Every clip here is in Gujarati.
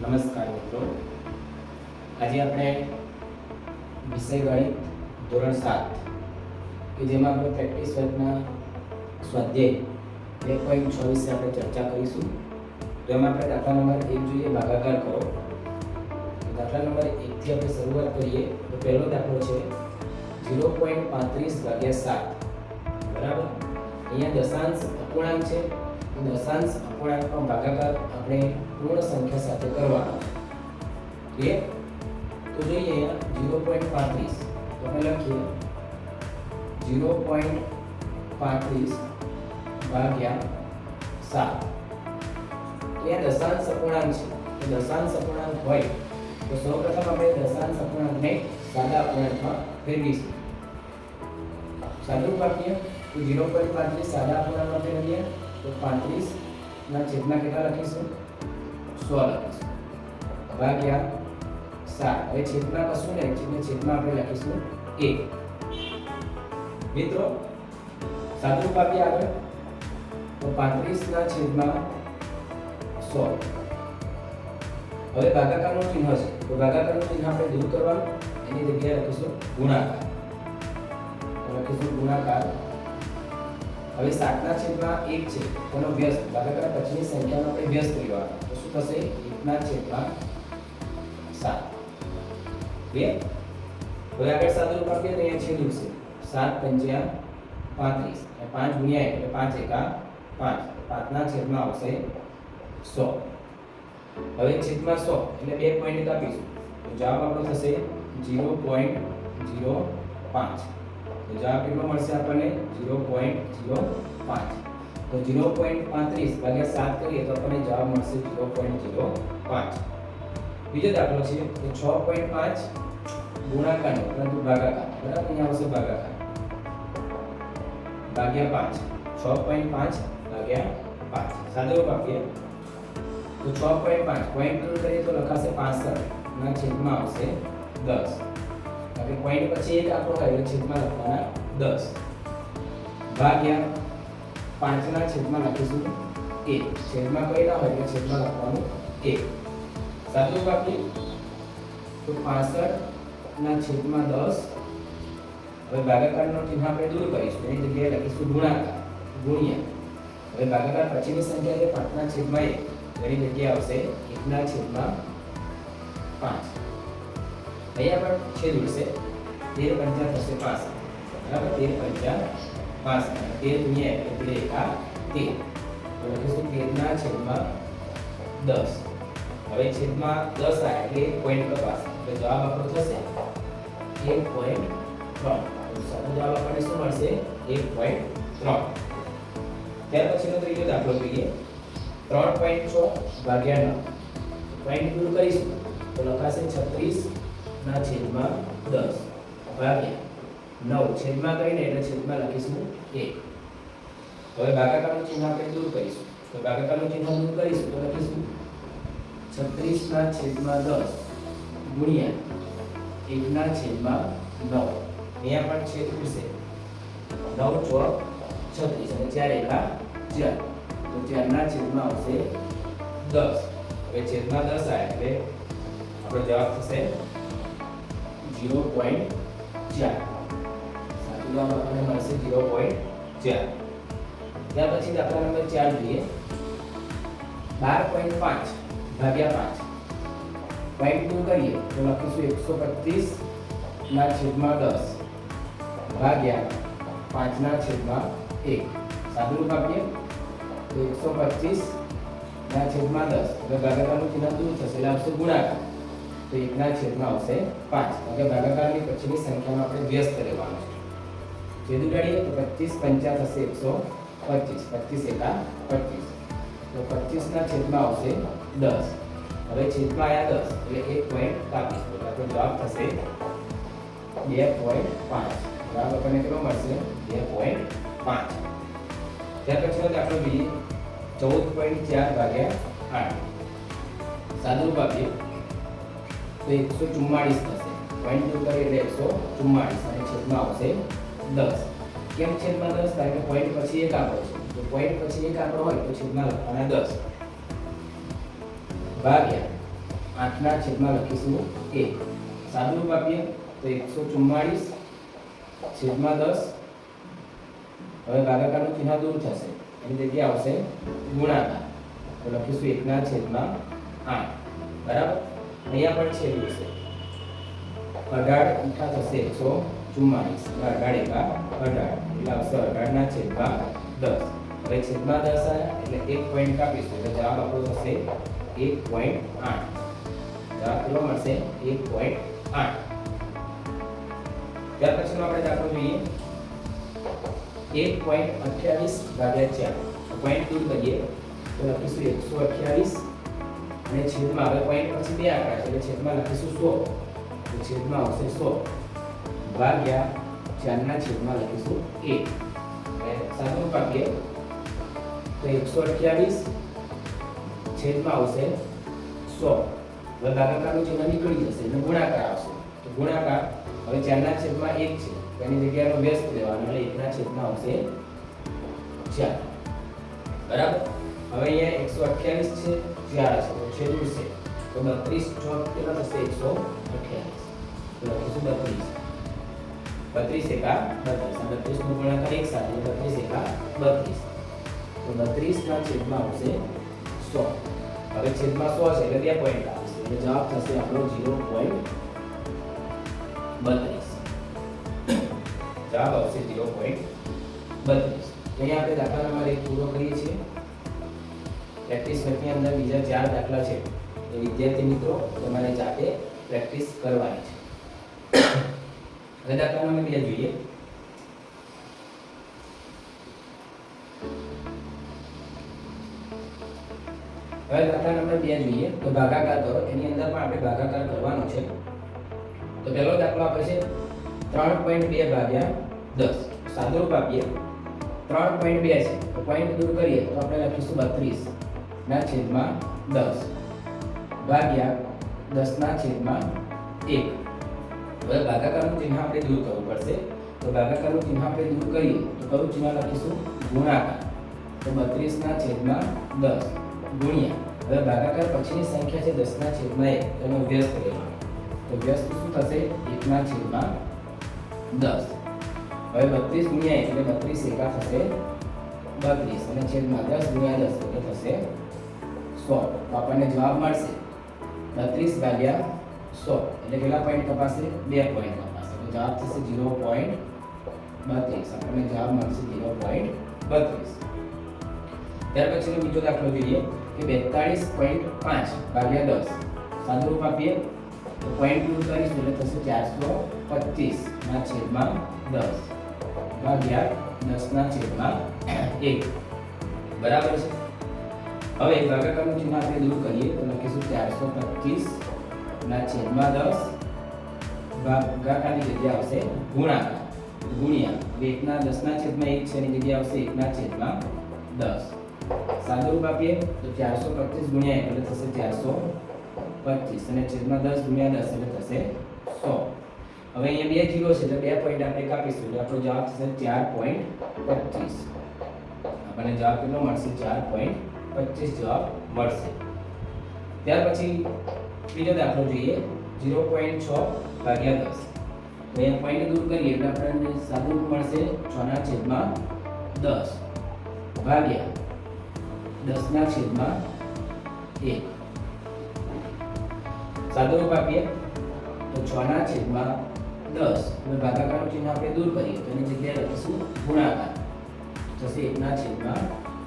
નમસ્કાર મિત્રો. આજે આપણે વિષય ગણિત ધોરણ સાત, કે જેમાં આપણે પ્રેક્ટિસ વર્ગના સ્વાધ્યાય બે પોઈન્ટ છ વિશે આપણે ચર્ચા કરીશું. તો એમાં આપણે દાખલા નંબર એક જોઈએ, ભાગાકાર કરો. દાખલા નંબર એકથી આપણે શરૂઆત કરીએ, તો પહેલો દાખલો છે ઝીરો પોઈન્ટ પાંત્રીસ ભાગ્યા સાત. બરાબર? અહીંયા દશાંશ અપૂર્ણાંક છે. દશાંશ અપૂર્ણાંકનો ભાગાકાર આપણે પૂર્ણ સંખ્યા સાથે કરવાનો. છે તો જોઈએ અહીંયા ઝીરો પોઈન્ટ પાંત્રીસ, તો આપણે લખીએ. ઝીરો પોઈન્ટ પાંત્રીસ ભાગ્યા સાત. અહીંયા દશાંશ અપૂર્ણાંક છે. તો દશાંશ અપૂર્ણાંક હોય તો સૌપ્રથમ આપણે દશાંશ અપૂર્ણાંકને સાદા અપૂર્ણાંકમાં ફેરવીશું. સાદું વાક્ય, તો ઝીરો પોઈન્ટ પાંત્રીસ સાદા અપૂર્ણાંકમાં ફેરવીએ. તો પાંત્રીસ ના છેદમાં કેટલા લખીશું? સો લખીશું. ભાગ્યા સાત. હવે છેદમાં કશું નહીં એટલે છેદમાં આપણે લખીશું એક. મિત્રો, સાદું પાકી આગળ. તો પાંત્રીસ ના છેદમાં સો હવે ભાગાકારનું ચિહ્ન છે. તો ભાગાકારનું ચિહ્ન આપણે દૂર કરવાનું. એની જગ્યાએ લખીશું ગુણાકાર. લખીશું ગુણાકાર. હવે સાતના છેદમાં એક છે તેનો વ્યસ્ત? ભાગાકાર પછીની સંખ્યાનો આપણે વ્યસ્ત લેવાનો તો શું થશે? એકના છેદમાં સાત. બે હવે આગળ સાદું રૂપ તો અહીંયા છેદ ઉડશે? સાત પંચ્યા પાંત્રીસ. અને પાંચ ગુણ્યા એક, એટલે પાંચ એકા પાંચ. પાંચના છેદમાં આવશે સો. હવે છેદમાં સો, એટલે બે પોઈન્ટ કાપીશું તો જવાબ આપણો થશે ઝીરો પોઈન્ટ ઝીરો પાંચ. તો જવાબ કેટલો મળશે આપણને? ઝીરો પોઈન્ટ ઝીરો પાંચ. તો ઝીરો પોઈન્ટ પાંત્રીસ ભાગ્યા સાત કરીએ તો આપણને જવાબ મળશે ઝીરો પોઈન્ટ ઝીરો પાંચ. બીજો દાખલો છે કે છ પોઈન્ટ પાંચ ગુણાકારનો, પરંતુ ભાગાકાર. બરાબર? અહીંયા આવશે ભાગાકાર. ભાગ્યા પાંચ. છ પોઈન્ટ પાંચ ભાગ્યા પાંચ. સાદો વાક્ય. તો છ પોઈન્ટ પાંચ. પોઈન્ટ કરીએ તો લખાશે પાસઠ. ના છેદમાં આવશે દસ. હવે પોઈન્ટ પછી એક આપણો હોય છેદમાં લખવાના દસ. ભાગ્યા પાંચના છેદમાં લખીશું એક. છેદમાં કઈ ના હોય એટલે છેદમાં લખવાનું એક. સાચું બાકી? તો પાસઠ ના છેદમાં દસ. હવે ભાગાકારનો ચિહ્ન આપણે દૂર કરીશું. એની જગ્યાએ લખીશું ગુણાકાર. ગુણ્યા. હવે ભાગાકાર પછીની સંખ્યા છે પાંચના છેદમાં એક. એની જગ્યાએ આવશે એકના છેદમાં પાંચ. અહીંયા પણ છેદ ઉડશે તેર પંચા થશે પાસઠ બરાબર તેર પંચા પાસઠ અને તેર ગુણ્યા એક એટલે એકા તેર તો લખીશું તેરના છેદમાં દસ હવે છેદમાં દસ આવે એટલે એક પોઈન્ટ કપાશે એટલે જવાબ આપણો થશે એક પોઈન્ટ ત્રણ તો સાચો જવાબ આપણને શું મળશે એક પોઈન્ટ ત્રણ ત્યાર પછીનો ત્રીજો દાખલો જોઈએ ત્રણ પોઈન્ટ છ ભાગ્યા નવ પોઈન્ટ દૂર કરીશું તો લખાશે છત્રીસ ના છેદમાં દસ. ભાગ્યા. નવ. છેદમાં કરીને એટલે છેદમાં લખીશું એક. હવે ભાગાકારનું ચિહ્ન આપણે દૂર કરીશું. તો ભાગાકારનું ચિહ્ન દૂર કરીશું તો લખીશું છત્રીસ ના છેદમાં દસ ગુણ્યા એકના છેદમાં નવ. અહીંયા પણ છેદ ઉડશે નવ છ છત્રીસ. અને ચાર એકા ચાર. તો ચારના છેદમાં આવશે દસ. હવે છેદમાં દસ આવે એટલે આપણો જવાબ થશે ઝીરો પોઈન્ટ ચાર સાચું જવાબ આપણને મળશે ઝીરો પોઈન્ટ ચાર ત્યાર પછી દાખલા નંબર ચાર જોઈએ બાર પોઈન્ટ પાંચ ભાગ્યા પાંચ પોઈન્ટ દૂર કરીએ તો લખીશું એકસો પચીસ ના છેદમાં દસ ભાગ્યા પાંચના છેદમાં એક સાદું રૂપ આપીએ તો એકસો પચીસ ના છેદમાં દસ હવે ભાગાકારનું ચિહ્ન દૂર થશે એટલે આવશે ગુણાકાર તો એકના છેદમાં આવશે પાંચ. એટલે ભાગાકારની પછીની સંખ્યામાં આપણે વ્યસ્ત લેવાનો છે. છેદ ઉડાડીએ તો પચીસ પંચા થશે એકસો પચીસ. પચીસ એકા પચીસ. તો પચીસના છેદમાં આવશે દસ. હવે છેદમાં આવ્યા દસ, એટલે એક પોઈન્ટ તો આપણો જવાબ થશે બે પોઈન્ટ પાંચ. જવાબ આપણને કેટલો મળશે? બે પોઈન્ટ પાંચ. ત્યાર પછી આપણે બીજી ચૌદ પોઈન્ટ ચાર ભાગ્યા આઠ. સાદું ભાગ્ય તો એકસો ચુમ્માળીસ થશે. પોઈન્ટ ટુ કરીએ એટલે એકસો ચુમ્માળીસ અને છેદમાં આવશે દસ. કેમ છેદમાં દસ? કારણ કે પોઈન્ટ પછી એક આંકડો છે. તો પોઈન્ટ પછી એક આંકડો હોય તો છેદમાં લખવાના દસ. ભાગ્યા. આઠના છેદમાં લખીશું એક. સાદુરૂપ આપીએ તો એકસો ચુમ્માળીસ છેદમાં દસ. હવે ભાગાકારનું ચિહ્ન દૂર થશે. એની જગ્યાએ આવશે ગુણાકાર. તો લખીશું એકના છેદમાં આઠ. બરાબર? અહીંયા પણ છે છે અઢાર ઊંઠા થશે એકસો ચુમ્માલીસ અઢાર એકા અઢાર. એટલે આવશે અઢારના છેદમાં દસ. હવે છેદમાં દસ આવ્યા એટલે એક પોઈન્ટ કાપીશું. એટલે જવાબ આપણો થશે એક પોઈન્ટ આઠ. જવાબ કેટલો મળશે? એક પોઈન્ટ આઠ. ત્યાર પછીનો આપણે દાખલો જોઈએ. એક પોઈન્ટ અઠ્યાવીસ ભાગ્યા ચાર. પોઈન્ટ દૂર કરીએ. તો લખીશું એકસો અઠ્યાવીસ અને છેદમાં હવે પોઈન્ટ પછી બે આંકડા છે. એટલે છેદમાં લખીશું સો તો છેદમાં આવશે સો ભાગ્યા ચારના છેદમાં લખીશું એક સાતમું ભાગ્ય. તો એકસો અઠ્યાવીસ. છેદમાં આવશે સો. હવે ભાગાકારનું ચિહ્ન નીકળી જશે એટલે ગુણાકાર આવશે. તો ગુણાકાર હવે ચારના છેદમાં એક છે. એની જગ્યાનો વ્યસ્ત લેવાનો એટલે એકના છેદમાં આવશે ચાર. બરાબર? હવે અહીંયા એકસો અઠ્યાવીસ છે ચાર છે છેદ ઉડશે તો બત્રીસ ચોક કેટલા થશે? એકસો અઠ્યાવીસ. લખીશું બત્રીસ. બત્રીસ એકા બત્રીસ. નું ગુણાકાર એક સાથે બત્રીસ એકા બત્રીસ. તો બત્રીસ ના છેદમાં આવશે સો. હવે છેદમાં સો છે એટલે બે પોઈન્ટ આવશે. એટલે જવાબ થશે આપણો ઝીરો પોઈન્ટ બત્રીસ. જવાબ આવશે ઝીરો પોઈન્ટ બત્રીસ. અહીંયા આપણે દાખલા નંબર એક પૂરો કરીએ છીએ. પ્રેક્ટિસ વર્કની અંદર બીજા ચાર દાખલા છે. એ વિદ્યાર્થી મિત્રો તમારે જાતે પ્રેક્ટિસ કરવાની છે. હવે દાખલા નંબર બે જોઈએ. હવે દાખલા નંબર બે જોઈએ. તો ભાગાકાર કરો. એની અંદર પણ આપણે ભાગાકાર કરવાનો છે. તો પહેલો દાખલો આપે છે. ત્રણ પોઈન્ટ બે ભાગ્યા દસ. સાદુરૂપ આપીએ. ત્રણ પોઈન્ટ બે છે. પોઈન્ટ દૂર કરીએ તો આપણે લખીશું બત્રીસ. ના છેદમાં દસ. ભાગ્યા દસના છેદમાં એક. હવે ભાગાકારનું ચિહ્ન આપણે દૂર કરવું પડશે. તો ભાગાકારનું ચિહ્ન આપણે દૂર કરીએ, તો કયું ચિહ્ન લખીશું? ગુણાકાર. તો બત્રીસના છેદમાં દસ. ગુણ્યા. હવે ભાગાકાર પછીની સંખ્યા છે દસના છેદમાં એક. એનો વ્યસ્ત લેવાનો તો વ્યસ્ત શું થશે? એકના છેદમાં દસ. હવે બત્રીસ ગુણ્યા એટલે બત્રીસ એકા થશે બત્રીસ. અને છેદમાં દસ ગુણ્યા દસ એટલે થશે સો તો આપણને જવાબ મળશે બત્રીસ ભાગ્યા સો એટલે કેટલા પોઈન્ટ કપાશે બે પોઈન્ટ કપાશે તો જવાબ થશે ઝીરો પોઈન્ટ બત્રીસ આપણને જવાબ મળશે ઝીરો પોઈન્ટ બત્રીસ ત્યાર પછીનો બીજો દાખલો જોઈએ કે બેતાળીસ પોઈન્ટ પાંચ ભાગ્યા દસ સાદુરૂપ આપીએ તો પોઈન્ટ દૂર કરીશું એટલે થશે ચારસો પચીસ ના છેદમાં દસ ભાગ્યા દસના છેદમાં એક બરાબર છે હવે ભાગાકારનું ચિહ્ન આપણે દૂર કરીએ. તો લખીશું ચારસો પચીસ ના છેદમાં દસ. ભાગાકારની જગ્યા આવશે ગુણાકાર. ગુણ્યા એકના દસના છેદમાં એક છે એની જગ્યા આવશે એકના છેદમાં દસ. સાદુરૂપ આપીએ તો ચારસો પચીસ ગુણ્યા એટલે થશે ચારસો પચીસ. અને છેદમાં દસ ગુણ્યા દસ એટલે થશે સો. હવે અહીંયા બે જીરો છે એટલે બે પોઈન્ટ આપણે કાપીશું. એટલે આપણો જવાબ થશે ચાર પોઈન્ટ પચીસ. આપણને જવાબ કેટલો મળશે? ચાર પોઈન્ટ પચીસ જવાબ મળશે. ત્યાર પછી બીજો દાખલો જોઈએ. ઝીરો પોઈન્ટ છ ભાગ્યા દસ. અહીંયા પોઈન્ટ દૂર કરીએ એટલે આપણને સાદું મળશે છના છેદમાં દસ ભાગ્યા દસના છેદમાં એક. સાદુરૂપ આપીએ. તો છના છેદમાં દસ. હવે ભાગાકારનું ચિહ્ન આપણે દૂર કરીએ તો એની જગ્યાએ લખીશું ગુણાકાર. થશે એકના છેદમાં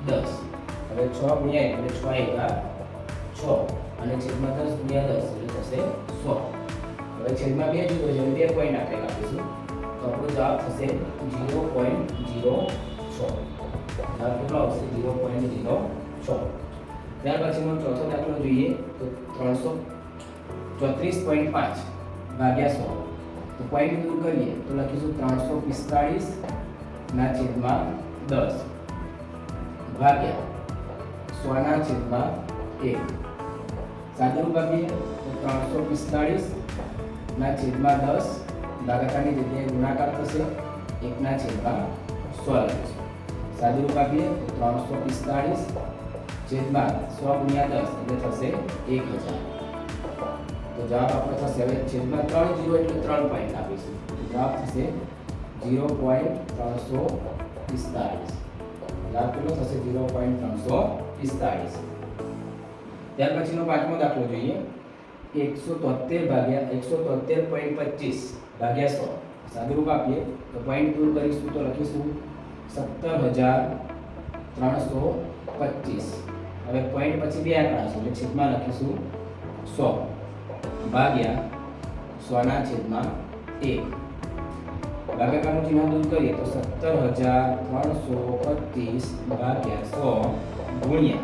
દસ. હવે છ ગુણ્યા એટલે છ એકા છ. અને છેદમાં દસ ગુણ્યા દસ એટલે થશે સો. હવે છેદમાં બે જુદો છે બે પોઈન્ટ આપણે કાપીશું તો આપણો જવાબ થશે ઝીરો પોઈન્ટ ઝીરો છ. જવાબ કેટલો આવશે? ઝીરો પોઈન્ટ ઝીરો છ. ત્યાર પછીનો ચોથો દાખલો જોઈએ, તો ત્રણસો ચોત્રીસ પોઈન્ટ પાંચ ભાગ્યા સો. તો પોઈન્ટ દૂર કરીએ, તો લખીશું ત્રણસો પિસ્તાળીસ ના છેદમાં દસ. ભાગ્યા. સોના છેદમાં એક સાદુરૂપ ભાગીએ તો ત્રણસો પિસ્તાળીસ ના છેદમાં દસ. ભાગાકારની જગ્યાએ ગુણાકાર થશે. એકના છેદમાં સો લખીશું સાદુરૂપ આપીએ તો ત્રણસો પિસ્તાળીસ. છેદમાં સો ગુણ્યા દસ એટલે થશે એક હજાર. તો જવાબ આપણો થશે હવે છેદમાં ત્રણ જીરો એટલે ત્રણ પોઈન્ટ આપીશું. જવાબ થશે જીરો પોઈન્ટ ત્રણસો પિસ્તાળીસ. જવાબ કેટલો થશે? જીરો પોઈન્ટ ત્રણસો પિસ્તાળીસ. ત્યાર પછીનો પાંચમો દાખલો જોઈએ. એકસો તોતેર ભાગ્યા એકસો તોતેર પોઈન્ટ પચીસ ભાગ્યા સો. સાદુરૂપ આપીએ. તો પોઈન્ટ દૂર કરીશું તો લખીશું સત્તર હજાર ત્રણસો પચીસ. હવે પોઈન્ટ પછી બે આંકડા એટલે છેદમાં લખીશું સો ભાગ્યા સોના છેદમાં એક. ભાગાકારનું ચિહ્ન દૂર કરીએ તો સત્તર હજાર ત્રણસો પચીસ ભાગ્યા સો. ગુણ્યા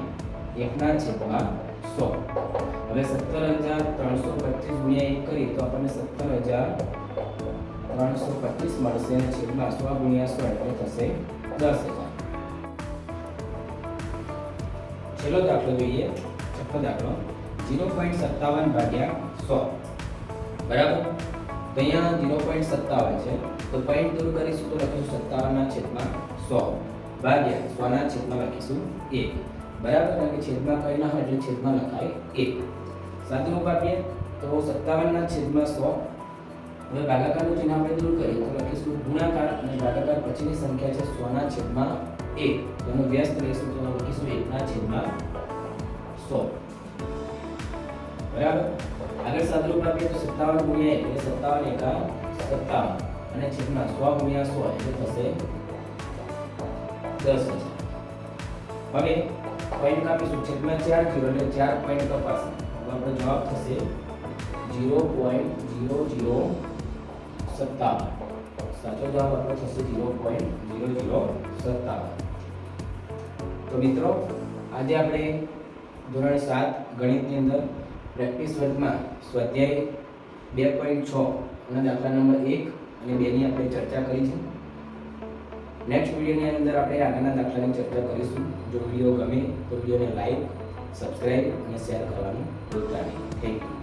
એકના છેદમાં સો. હવે સત્તર હજાર ત્રણસો પચીસ ગુણ્યા એક કરીએ તો આપણને સત્તર હજાર ત્રણસો પચીસ મળશે છેદમાં સો ગુણ્યા સો એટલે થશે દસ હજાર. છેલ્લો દાખલો જોઈએ. છઠ્ઠો દાખલો. ઝીરો પોઈન્ટ સત્તાવન ભાગ્યા સો. બરાબર? તો અહીંયા ઝીરો પોઈન્ટ સત્તાવન છે. તો પોઈન્ટ દૂર કરીશું તો લખીશું સત્તાવનના છેદમાં સો. ભાગ્યા સોના છેદમાં લખીશું એક બરાબર કે છેદમાં કંઈ ના હોય એટલે છેદમાં લખાય એક સાદુરૂપ કાપીએ તો સત્તાવનના છેદમાં સો. હવે ભાગાકારનું ચિહ્ન આપણે દૂર કરીએ, તો લખીશું ગુણાકાર અને ભાગાકાર પછીની સંખ્યા છે સોના છેદમાં એક તેનો વ્યસ્ત લઈશું, તો લખીશું એકના છેદમાં સો. બરાબર? આગળ સાદરૂપ આપીએ તો સત્તાવન ગુણ્યા એક, એટલે સત્તાવન એકા સત્તાવન. અને છેદમાં સો ગુણ્યા સો, એટલે થશે દસ હજાર. હવે પોઈન્ટ કાપીશું છેદમાં ચાર જીરો એટલે ચાર પોઈન્ટ કપાશે હવે આપણો જવાબ થશે જીરો પોઈન્ટ જીરો જીરો સત્તાવન. સાચો જવાબ આપણો થશે જીરો પોઈન્ટ જીરો જીરો સત્તાવન. તો મિત્રો, આજે આપણે ધોરણ સાત ગણિતની અંદર પ્રેક્ટિસ વર્ગમાં સ્વાધ્યાય બે પોઈન્ટ છ અને દાખલા નંબર એક અને બેની આપણે ચર્ચા કરી છે. નેક્સ્ટ વિડીયોની અંદર આપણે આગળના દાખલાની ચર્ચા કરીશું. જો વીડિયો ગમે તો વિડીયોને લાઈક સબસ્ક્રાઈબ અને શેર કરવાનું ભૂલતા નહીં. Thank you